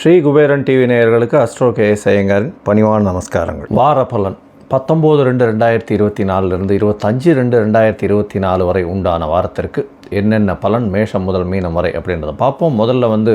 Sri Kuberan TV நேயர்களுக்கு astro KS ஐயங்காரின் பணிவான நமஸ்காரங்கள். வார பலன். பத்தொம்போது ரெண்டு ரெண்டாயிரத்தி இருபத்தி நாலுலேருந்து இருபத்தஞ்சு ரெண்டு ரெண்டாயிரத்தி இருபத்தி நாலு வரை உண்டான வாரத்திற்கு என்னென்ன பலன் மேஷம் முதல் மீனம் வரை அப்படின்றத பார்ப்போம். முதல்ல வந்து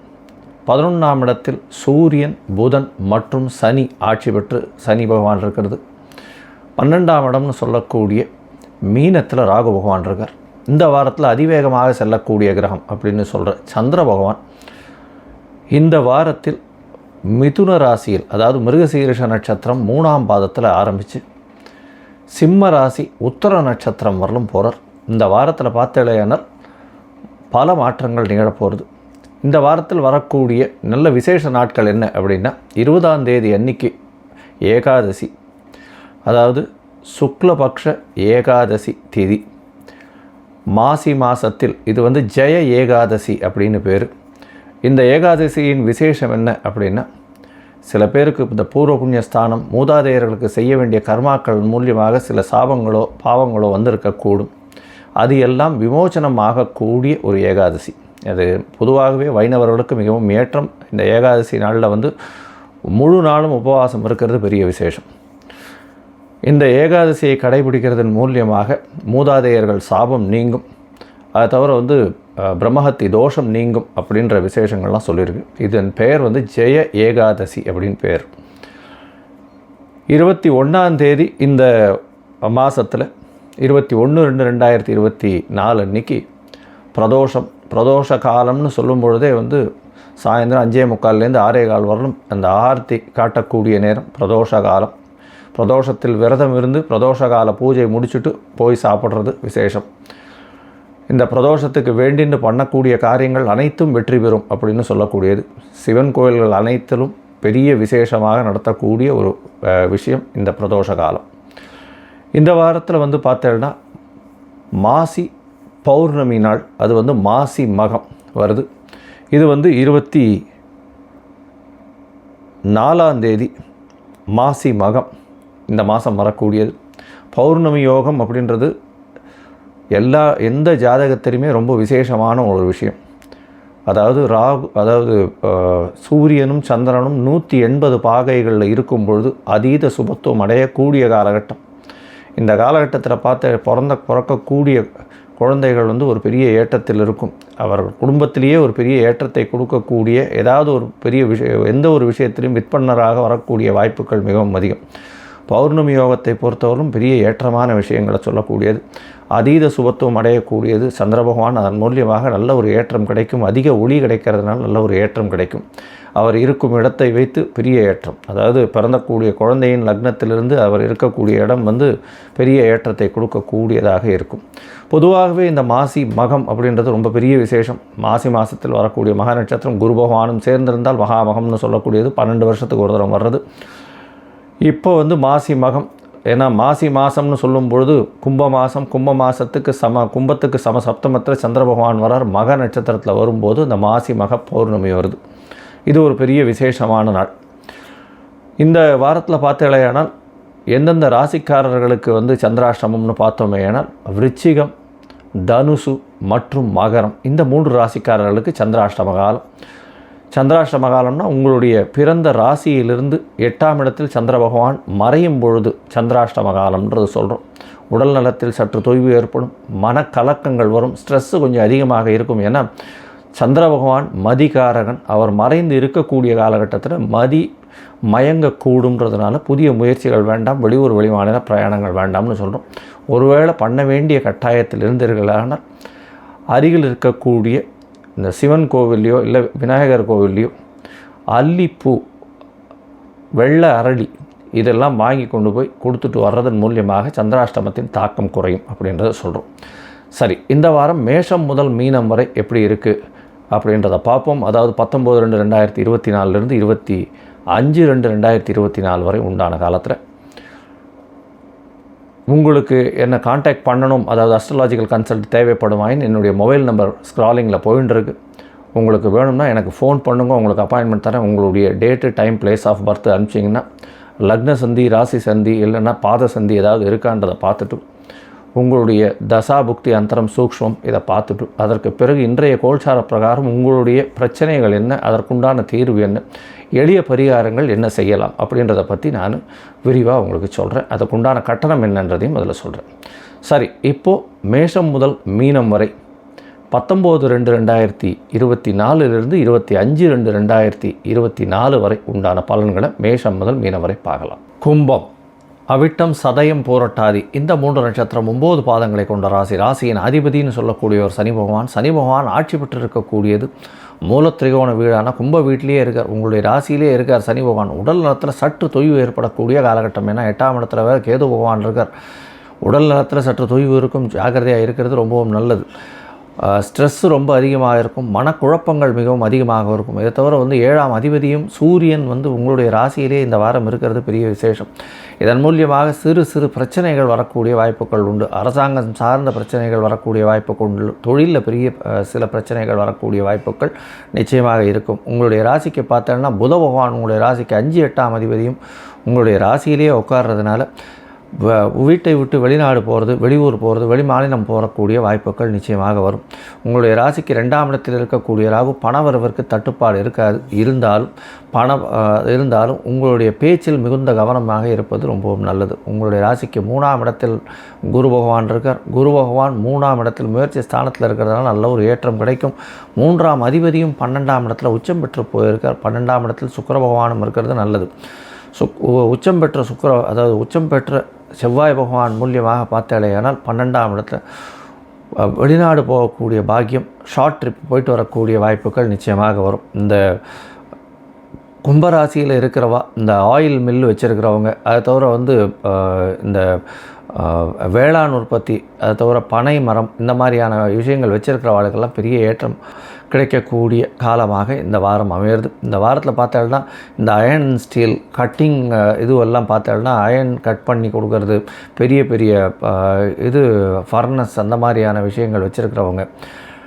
பதினொன்றாம் இடத்தில் சூரியன் புதன் மற்றும் சனி ஆட்சி பெற்று சனி பகவான் இருக்கிறது. பன்னெண்டாம் இடம்னு சொல்லக்கூடிய மீனத்தில் ராகு பகவான் இருக்கார். இந்த வாரத்தில் அதிவேகமாக செல்லக்கூடிய கிரகம் அப்படின்னு சொல்கிற சந்திர பகவான் இந்த வாரத்தில் மிதுன ராசியில் அதாவது மிருகசீரிஷ நட்சத்திரம் மூணாம் பாதத்தில் ஆரம்பித்து சிம்ம ராசி உத்தர நட்சத்திரம் வரலும் போகிறார் இந்த வாரத்தில் பார்த்தேலையானால் பல மாற்றங்கள் நிகழப்போகிறது இந்த வாரத்தில் வரக்கூடிய நல்ல விசேஷ நாட்கள் என்ன அப்படின்னா இருபதாம் தேதி அன்னைக்கு ஏகாதசி அதாவது சுக்லபக்ஷ ஏகாதசி திதி. மாசி மாசத்தில் இது வந்து ஜெய ஏகாதசி அப்படின்னு பேர். இந்த ஏகாதசியின் விசேஷம் என்ன அப்படின்னா சில பேருக்கு இந்த பூர்வ புண்ணியஸ்தானம் மூதாதையர்களுக்கு செய்ய வேண்டிய கர்மாக்கள் மூலியமாக சில சாபங்களோ பாவங்களோ வந்திருக்கக்கூடும். அது எல்லாம் விமோச்சனம் ஆகக்கூடிய ஒரு ஏகாதசி. அது பொதுவாகவே வைணவர்களுக்கு மிகவும் ஏற்றம். இந்த ஏகாதசி நாளில் வந்து முழு நாளும் உபவாசம் இருக்கிறது பெரிய விசேஷம். இந்த ஏகாதசியை கடைபிடிக்கிறதன் மூலியமாக மூதாதையர்கள் சாபம் நீங்கும். அதை தவிர வந்து பிரம்மஹத்தி தோஷம் நீங்கும் அப்படின்ற விசேஷங்கள்லாம் சொல்லியிருக்கு. இதன் பெயர் வந்து ஜெய ஏகாதசி அப்படின்னு பெயர் இருபத்தி ஒன்றாம் தேதி இந்த மாதத்தில் இருபத்தி ஒன்று ரெண்டு ரெண்டாயிரத்தி இருபத்தி நாலு அன்னைக்கு பிரதோஷம் பிரதோஷ காலம்னு சொல்லும் பொழுதே வந்து சாயந்தரம் அஞ்சே முக்கால்லேருந்து ஆறே கால் வரலும் அந்த ஆர்த்தி காட்டக்கூடிய நேரம் பிரதோஷ காலம் பிரதோஷத்தில் விரதம் இருந்து பிரதோஷ கால பூஜை முடிச்சுட்டு போய் சாப்பிட்றது விசேஷம். இந்த பிரதோஷத்துக்கு வேண்டின்னு பண்ணக்கூடிய காரியங்கள் அனைத்தும் வெற்றி பெறும் அப்படின்னு சொல்லக்கூடியது. சிவன் கோயில்கள் அனைத்திலும் பெரிய விசேஷமாக நடத்தக்கூடிய ஒரு விஷயம் இந்த பிரதோஷ காலம் இந்த வாரத்தில் வந்து பார்த்தேன்னா மாசி பௌர்ணமி நாள் அது வந்து மாசி மகம் வருது. இது வந்து இருபத்தி நாலாம் தேதி மாசி மகம். இந்த மாதம் வரக்கூடியது. பௌர்ணமி யோகம் அப்படின்றது எல்லா எந்த ஜாதகத்திலையுமே ரொம்ப விசேஷமான ஒரு விஷயம். அதாவது ராகு அதாவது சூரியனும் சந்திரனும் நூற்றி எண்பது பாகைகளில் இருக்கும் பொழுது அதீத சுபத்துவம் அடையக்கூடிய காலகட்டம். இந்த காலகட்டத்தில் பார்த்து பிறந்த பிறக்கக்கூடிய குழந்தைகள் வந்து ஒரு பெரிய ஏற்றத்தில் இருக்கும். அவர்கள் குடும்பத்திலேயே ஒரு பெரிய ஏற்றத்தை கொடுக்கக்கூடிய ஏதாவது ஒரு பெரிய விஷயம் எந்த ஒரு விஷயத்திலும் விற்பனராக வரக்கூடிய வாய்ப்புகள் மிகவும் அதிகம். பௌர்ணமி யோகத்தை பொறுத்தவரையும் பெரிய ஏற்றமான விஷயங்களை சொல்லக்கூடியது. அதீத சுபத்துவம் அடையக்கூடியது. சந்திர பகவான் அதன் மூலியமாக நல்ல ஒரு ஏற்றம் கிடைக்கும். அதிக ஒளி கிடைக்கிறதுனால நல்ல ஒரு ஏற்றம் கிடைக்கும். அவர் இருக்கும் இடத்தை வைத்து பெரிய ஏற்றம். அதாவது பிறந்தக்கூடிய குழந்தையின் லக்னத்திலிருந்து அவர் இருக்கக்கூடிய இடம் வந்து பெரிய ஏற்றத்தை கொடுக்கக்கூடியதாக இருக்கும். பொதுவாகவே இந்த மாசி மகம் அப்படின்றது ரொம்ப பெரிய விசேஷம். மாசி மாதத்தில் வரக்கூடிய மகா நட்சத்திரம் குரு பகவானும் சேர்ந்திருந்தால் மகாமகம்னு சொல்லக்கூடியது பன்னெண்டு வருஷத்துக்கு ஒரு தரம் வர்றது. இப்போ வந்து மாசி மகம். ஏன்னா மாசி மாதம்னு சொல்லும் பொழுது கும்ப மாதம் கும்ப மாதத்துக்கு சம கும்பத்துக்கு சம சப்தமத்தில் சந்திர பகவான் வரார். மக நட்சத்திரத்தில் வரும்போது இந்த மாசி மக பௌர்ணமி வருது. இது ஒரு பெரிய விசேஷமான நாள். இந்த வாரத்தில் பார்த்தீங்களேனால் எந்தெந்த ராசிக்காரர்களுக்கு வந்து சந்திராஷ்டமம்னு பார்த்தோமேயானால் விருச்சிகம் தனுசு மற்றும் மகரம். இந்த மூன்று ராசிக்காரர்களுக்கு சந்திராஷ்டம காலம். சந்திராஷ்டம காலம்னா உங்களுடைய பிறந்த ராசியிலிருந்து எட்டாம் இடத்தில் சந்திர பகவான் மறையும் பொழுது சந்திராஷ்டம காலம்ன்றது சொல்கிறோம் உடல் நலத்தில் சற்று தொய்வு ஏற்படும் மனக்கலக்கங்கள் வரும் ஸ்ட்ரெஸ்ஸு கொஞ்சம் அதிகமாக இருக்கும். ஏன்னா சந்திர பகவான் மதிகாரகன். அவர் மறைந்து இருக்கக்கூடிய காலகட்டத்தில் மதி மயங்கக்கூடுன்றதுனால புதிய முயற்சிகள் வேண்டாம் வெளியூர் வெளிமாநில பிரயாணங்கள் வேண்டாம்னு சொல்கிறோம் ஒருவேளை பண்ண வேண்டிய கட்டாயத்தில் இருந்தீர்களானால் அருகில் இருக்கக்கூடிய இந்த சிவன் கோவில்லையோ இல்லை விநாயகர் கோவில்லையோ அல்லிப்பூ வெள்ளை அரளி இதெல்லாம் வாங்கி கொண்டு போய் கொடுத்துட்டு வர்றதன் மூலியமாக சந்திராஷ்டமத்தின் தாக்கம் குறையும் அப்படின்றத சொல்கிறோம் சரி இந்த வாரம் மேஷம் முதல் மீனம் வரை எப்படி இருக்குது அப்படின்றத பார்ப்போம். அதாவது பத்தொம்போது ரெண்டு ரெண்டாயிரத்தி இருபத்தி நாலுலேருந்து இருபத்தி அஞ்சு ரெண்டு ரெண்டாயிரத்தி இருபத்தி நாலு வரை உண்டான காலத்தில். உங்களுக்கு என்ன காண்டாக்ட் பண்ணணும் அதாவது அஸ்ட்ராலாஜிக்கல் கன்சல்ட் தேவைப்படுமாயின் என்னுடைய மொபைல் நம்பர் ஸ்க்ராலிங்கில் போயின்னு உங்களுக்கு வேணும்னா எனக்கு ஃபோன் பண்ணுங்க உங்களுக்கு அப்பாயின்மெண்ட் தரேன். உங்களுடைய date time place of birth அனுப்பிச்சிங்கன்னா லக்ன சந்தி ராசி சந்தி இல்லைன்னா பாத சந்தி ஏதாவது இருக்கான்றதை பார்த்துட்டு உங்களுடைய தசா புக்தி அந்தரம் சூக்ஷ்மம் இதை பார்த்துட்டு அதற்கு பிறகு இன்றைய கோல்சார பிரகாரம் உங்களுடைய பிரச்சனைகள் என்ன அதற்குண்டான தீர்வு என்ன எளிய பரிகாரங்கள் என்ன செய்யலாம் அப்படின்றத பற்றி நான் விரிவாக உங்களுக்கு சொல்கிறேன் அதுக்குண்டான கட்டணம் என்னன்றதையும் அதில் சொல்கிறேன் சரி இப்போது மேஷம் முதல் மீனம் வரை பத்தொம்போது ரெண்டு ரெண்டாயிரத்தி இருபத்தி நாலுலேருந்து இருபத்தி அஞ்சு ரெண்டு ரெண்டாயிரத்தி இருபத்தி நாலு வரை உண்டான பலன்களை மேஷம் முதல் மீனம் வரை பார்க்கலாம். கும்பம். அவிட்டம் சதயம் போரட்டாதி. இந்த மூன்று நட்சத்திரம் ஒம்பது பாதங்களை கொண்ட ராசி. ராசியின் அதிபதினு சொல்லக்கூடிய ஒரு சனி பகவான். சனி பகவான் ஆட்சி பெற்று இருக்கக்கூடியது மூலத்திரிகோண வீடான கும்ப வீட்டிலேயே இருக்கார். உங்களுடைய ராசியிலே இருக்கார் சனி பகவான். உடல் நலத்தில் சற்று தொய்வு ஏற்படக்கூடிய காலகட்டம். ஏன்னா எட்டாம் இடத்துல வேறு கேது பகவான் இருக்கார். உடல் நலத்தில் சற்று தொய்வு இருக்கும். ஜாக்கிரதையாக இருக்கிறது ரொம்பவும் நல்லது. ஸ்ட்ரெஸ்ஸு ரொம்ப அதிகமாக இருக்கும் மனக்குழப்பங்கள் மிகவும் அதிகமாக இருக்கும். இதை தவிர வந்து ஏழாம் அதிபதியும் சூரியன் வந்து உங்களுடைய ராசியிலே இந்த வாரம் இருக்கிறது பெரிய விசேஷம். இதன் மூலியமாக சிறு சிறு பிரச்சனைகள் வரக்கூடிய வாய்ப்புகள் உண்டு. அரசாங்கம் சார்ந்த பிரச்சனைகள் வரக்கூடிய வாய்ப்புகள் உண்டு. தொழிலில் பெரிய சில பிரச்சனைகள் வரக்கூடிய வாய்ப்புகள் நிச்சயமாக இருக்கும். உங்களுடைய ராசிக்கு பார்த்தோன்னா புத பகவான் உங்களுடைய ராசிக்கு அஞ்சு எட்டாம் அதிபதியும் உங்களுடைய ராசியிலேயே உட்கார்றதுனால வீட்டை விட்டு வெளிநாடு போகிறது வெளியூர் போகிறது வெளி மாநிலம் போகக்கூடிய வாய்ப்புகள் நிச்சயமாக வரும். உங்களுடைய ராசிக்கு ரெண்டாம் இடத்தில் இருக்கக்கூடிய ராகு பணவரவிற்கு தட்டுப்பாடு இருக்காது. இருந்தாலும் பணம் இருந்தாலும் உங்களுடைய பேச்சில் மிகுந்த கவனமாக இருப்பது ரொம்பவும் நல்லது. உங்களுடைய ராசிக்கு மூணாம் இடத்தில் குரு பகவான் இருக்கார். குரு பகவான் மூணாம் இடத்தில் முயற்சி ஸ்தானத்தில் இருக்கிறதுனால நல்ல ஒரு ஏற்றம் கிடைக்கும். மூன்றாம் அதிபதியும் பன்னெண்டாம் இடத்துல உச்சம் பெற்று போயிருக்கார். பன்னெண்டாம் இடத்தில் சுக்கர பகவானும் இருக்கிறது நல்லது. சுக் உ- உச்சம் பெற்ற சுக்கர அதாவது உச்சம் பெற்ற செவ்வாய் பகவான் மூலியமாக பார்த்தாலேயானால் பன்னெண்டாம் இடத்துல வெளிநாடு போகக்கூடிய பாக்கியம் ஷார்ட் ட்ரிப் போயிட்டு வரக்கூடிய வாய்ப்புகள் நிச்சயமாக வரும். இந்த கும்பராசியில் இருக்கிறவா இந்த ஆயில் மில் வச்சுருக்கிறவங்க அதை தவிர வந்து இந்த வேளாண் உற்பத்தி அதை தவிர பனை மரம் இந்த மாதிரியான விஷயங்கள் வச்சுருக்கிறவாளுக்கெல்லாம் பெரிய ஏற்றம். கிடைக்கக்கூடிய காலமாக இந்த வாரம் அமையிறது. இந்த வாரத்தில் பார்த்தோம்னா இந்த அயன் ஸ்டீல் கட்டிங் இதுவெல்லாம் பார்த்தோம்னா அயன் கட் பண்ணி கொடுக்கறது பெரிய பெரிய இது ஃபர்னஸ் அந்த மாதிரியான விஷயங்கள் வச்சுருக்கிறவங்க.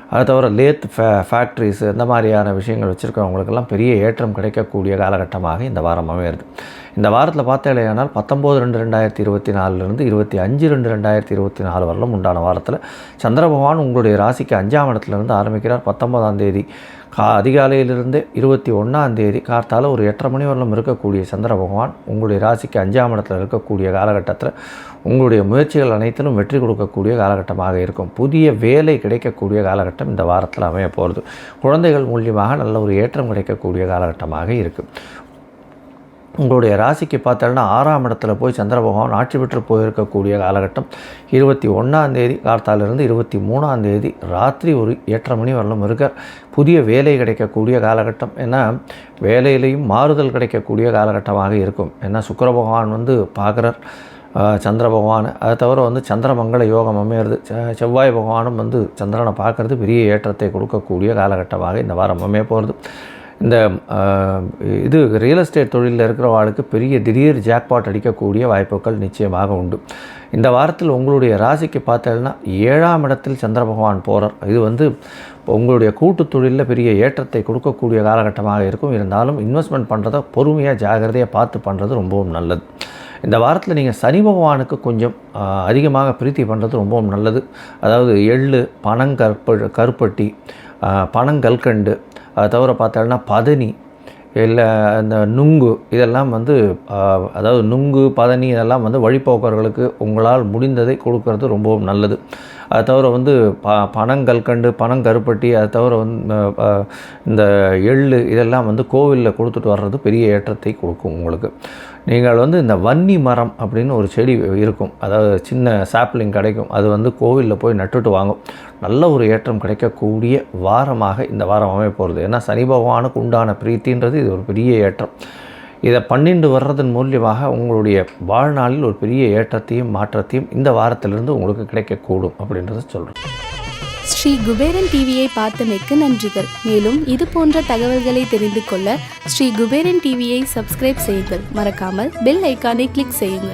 அது தவிர லேத் ஃபே ஃபேக்ட்ரிஸ் இந்த மாதிரியான விஷயங்கள் வச்சுருக்கிறவங்களுக்கெல்லாம் பெரிய ஏற்றம் கிடைக்கக்கூடிய காலகட்டமாக இந்த வாரம் அமையிறது இந்த வாரத்தில் பார்த்தேலையானால் பத்தொம்போது ரெண்டு ரெண்டாயிரத்தி இருபத்தி நாலுலேருந்து இருபத்தி அஞ்சு ரெண்டு ரெண்டாயிரத்தி இருபத்தி நாலு வரலும் உண்டான வாரத்தில் சந்திர பகவான் உங்களுடைய ராசிக்கு அஞ்சாம் இடத்துலேருந்து ஆரம்பிக்கிறார். பத்தொம்போதாம் தேதி கா அதிகாலையிலிருந்து இருபத்தி ஒன்றாம் தேதி கார்த்தால ஒரு எட்டரை மணி வரலும் இருக்கக்கூடிய சந்திர பகவான் உங்களுடைய ராசிக்கு அஞ்சாம் இடத்துல இருக்கக்கூடிய காலகட்டத்தில் உங்களுடைய முயற்சிகள் அனைத்திலும் வெற்றி கொடுக்கக்கூடிய காலகட்டமாக இருக்கும். புதிய வேலை கிடைக்கக்கூடிய காலகட்டம் இந்த வாரத்தில் அமைய போகிறது. குழந்தைகள் மூலியமாக நல்ல ஒரு ஏற்றம் கிடைக்கக்கூடிய காலகட்டமாக இருக்கும். உங்களுடைய ராசிக்கு பார்த்தோம்னா ஆறாம் இடத்துல போய் சந்திர பகவான் ஆட்சி பெற்று போயிருக்கக்கூடிய காலகட்டம். இருபத்தி ஒன்றாம் தேதி கார்த்தாலிருந்து இருபத்தி மூணாம் தேதி ராத்திரி ஒரு எட்டரை மணி வரலும் இருக்கார் புதிய வேலை கிடைக்கக்கூடிய காலகட்டம். ஏன்னா வேலையிலையும் மாறுதல் கிடைக்கக்கூடிய காலகட்டமாக இருக்கும். ஏன்னா சுக்கிர பகவான் வந்து பார்க்குறார். சந்திர பகவான். அதை தவிர வந்து சந்திரமங்கள யோகம் அமையிறது. செவ்வாய் பகவானும் வந்து சந்திரனை பார்க்கறது பெரிய ஏற்றத்தை கொடுக்கக்கூடிய காலகட்டமாக இந்த வாரம் அமைய போகிறது இந்த இது ரியல் எஸ்டேட் தொழிலில் இருக்கிறவாளுக்கு பெரிய திடீர் ஜாக்பாட் அடிக்கக்கூடிய வாய்ப்புகள் நிச்சயமாக உண்டு. இந்த வாரத்தில் உங்களுடைய ராசிக்கு பார்த்தேன்னா ஏழாம் இடத்தில் சந்திர பகவான் போகிறார் இது வந்து உங்களுடைய கூட்டு தொழிலில் பெரிய ஏற்றத்தை கொடுக்கக்கூடிய காலகட்டமாக இருக்கும். இருந்தாலும் இன்வெஸ்ட்மெண்ட் பண்ணுறத பொறுமையாக ஜாகிரதையாக பார்த்து பண்ணுறது ரொம்பவும் நல்லது. இந்த வாரத்தில் நீங்கள் சனி பகவானுக்கு கொஞ்சம் அதிகமாக பிரீத்தி பண்ணுறது ரொம்பவும் நல்லது. அதாவது எள்ளு பனங்கற்ப கருப்பட்டி பனங்கல்கண்டு அதை தவிர பார்த்தோம்னா பதனி இல்லை இந்த நுங்கு இதெல்லாம் வந்து அதாவது நுங்கு பதனி இதெல்லாம் வந்து வழிபோக்கர்களுக்கு உங்களால் முடிந்ததை கொடுக்கறது ரொம்பவும் நல்லது. அதை தவிர வந்து ப பனங்கற்கண்டு பனங்கருப்பட்டி அதை தவிர வந்து இந்த எள் இதெல்லாம் வந்து கோவிலில் கொடுத்துட்டு வர்றது பெரிய ஏற்றத்தை கொடுக்கும் உங்களுக்கு. நீங்கள் வந்து இந்த வன்னி மரம் அப்படின்னு ஒரு செடி இருக்கும். அதாவது சின்ன சாப்ளிங் கிடைக்கும். அது வந்து கோவிலில் போய் நட்டுட்டு வாங்கும். நல்ல ஒரு ஏற்றம் கிடைக்கக்கூடிய வாரமாக இந்த வாரம் அமைய போகிறது ஏன்னா சனி பகவானுக்கு உண்டான பிரீத்தின்றது இது ஒரு பெரிய ஏற்றம். இதை பன்னெண்டு வர்றதன் மூலியமாக உங்களுடைய வாழ்நாளில் ஒரு பெரிய ஏற்றத்தையும் மாற்றத்தையும் இந்த வாரத்திலிருந்து உங்களுக்கு கிடைக்கக்கூடும் அப்படின்றத சொல்கிறேன் ஸ்ரீ குபேரன் டிவியை பார்த்தமைக்கு நன்றிகள். மேலும் இது போன்ற தகவல்களை தெரிந்து கொள்ள ஸ்ரீ குபேரன் டிவியை சப்ஸ்கிரைப் செய்யுங்கள். மறக்காமல் பெல் ஐக்கானை கிளிக் செய்யுங்கள்.